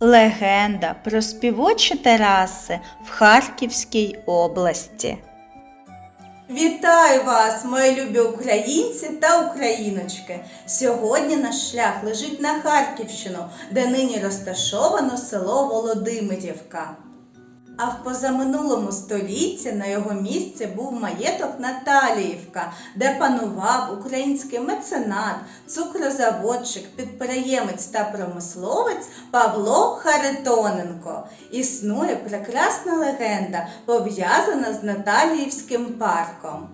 Легенда про співочі тераси в Харківській області. Вітаю вас, мої любі українці та україночки! Сьогодні наш шлях лежить на Харківщину, де нині розташовано село Володимирівка. А в позаминулому столітті на його місці був маєток Наталіївка, де панував український меценат, цукрозаводчик, підприємець та промисловець Павло Харитоненко. Існує прекрасна легенда, пов'язана з Наталіївським парком.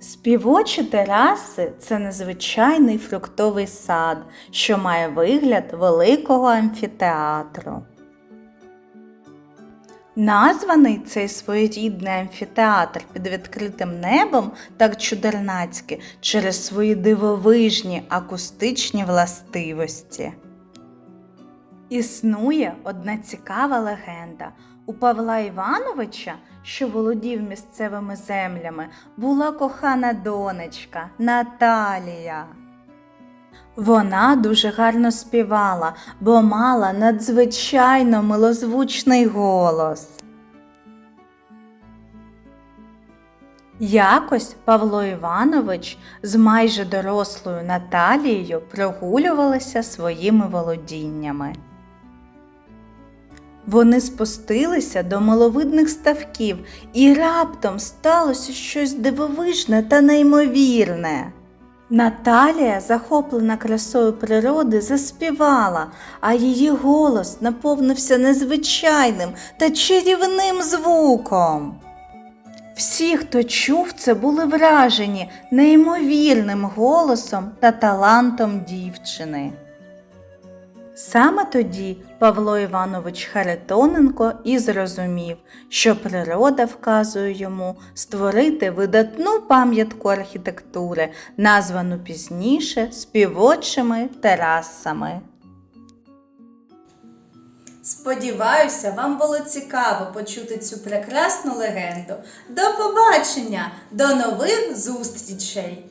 Співочі тераси це незвичайний фруктовий сад, що має вигляд великого амфітеатру. Названий цей своєрідний амфітеатр під відкритим небом так чудернацьки через свої дивовижні акустичні властивості. Існує одна цікава легенда. У Павла Івановича, що володів місцевими землями, була кохана донечка Наталія. Вона дуже гарно співала, бо мала надзвичайно милозвучний голос. Якось Павло Іванович з майже дорослою Наталією прогулювалися своїми володіннями. Вони спустилися до маловидних ставків, і раптом сталося щось дивовижне та неймовірне. Наталія, захоплена красою природи, заспівала, а її голос наповнився незвичайним та чарівним звуком. Всі, хто чув це, були вражені неймовірним голосом та талантом дівчини. Саме тоді Павло Іванович Харитоненко і зрозумів, що природа вказує йому створити видатну пам'ятку архітектури, названу пізніше співочими терасами. Сподіваюся, вам було цікаво почути цю прекрасну легенду. До побачення, до нових зустрічей!